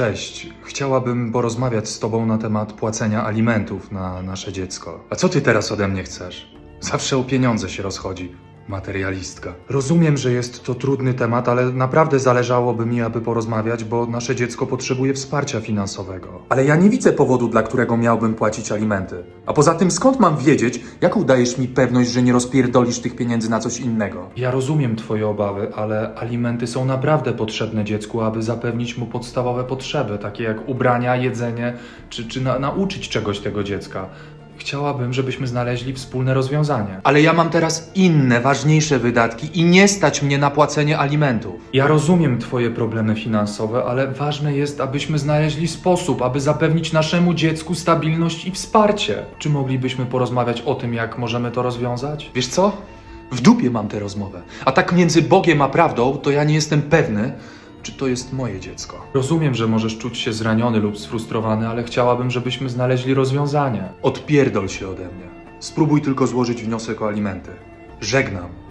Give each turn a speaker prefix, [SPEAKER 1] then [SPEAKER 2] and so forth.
[SPEAKER 1] Cześć. Chciałabym porozmawiać z tobą na temat płacenia alimentów na nasze dziecko. A co ty teraz ode mnie chcesz? Zawsze o pieniądze się rozchodzi. Materialistka. Rozumiem, że jest to trudny temat, ale naprawdę zależałoby mi, aby porozmawiać, bo nasze dziecko potrzebuje wsparcia finansowego. Ale ja nie widzę powodu, dla którego miałbym płacić alimenty. A poza tym, skąd mam wiedzieć, jaką dajesz mi pewność, że nie rozpierdolisz tych pieniędzy na coś innego? Ja rozumiem twoje obawy, ale alimenty są naprawdę potrzebne dziecku, aby zapewnić mu podstawowe potrzeby, takie jak ubrania, jedzenie, czy, czy na, nauczyć czegoś tego dziecka. Chciałabym, żebyśmy znaleźli wspólne rozwiązanie. Ale ja mam teraz inne, ważniejsze wydatki i nie stać mnie na płacenie alimentów. Ja rozumiem Twoje problemy finansowe, ale ważne jest, abyśmy znaleźli sposób, aby zapewnić naszemu dziecku stabilność i wsparcie. Czy moglibyśmy porozmawiać o tym, jak możemy to rozwiązać? Wiesz co? W dupie mam tę rozmowę. A tak między Bogiem a prawdą, to ja nie jestem pewny, czy to jest moje dziecko. Rozumiem, że możesz czuć się zraniony lub sfrustrowany, ale chciałabym, żebyśmy znaleźli rozwiązanie. Odpierdol się ode mnie. Spróbuj tylko złożyć wniosek o alimenty. Żegnam.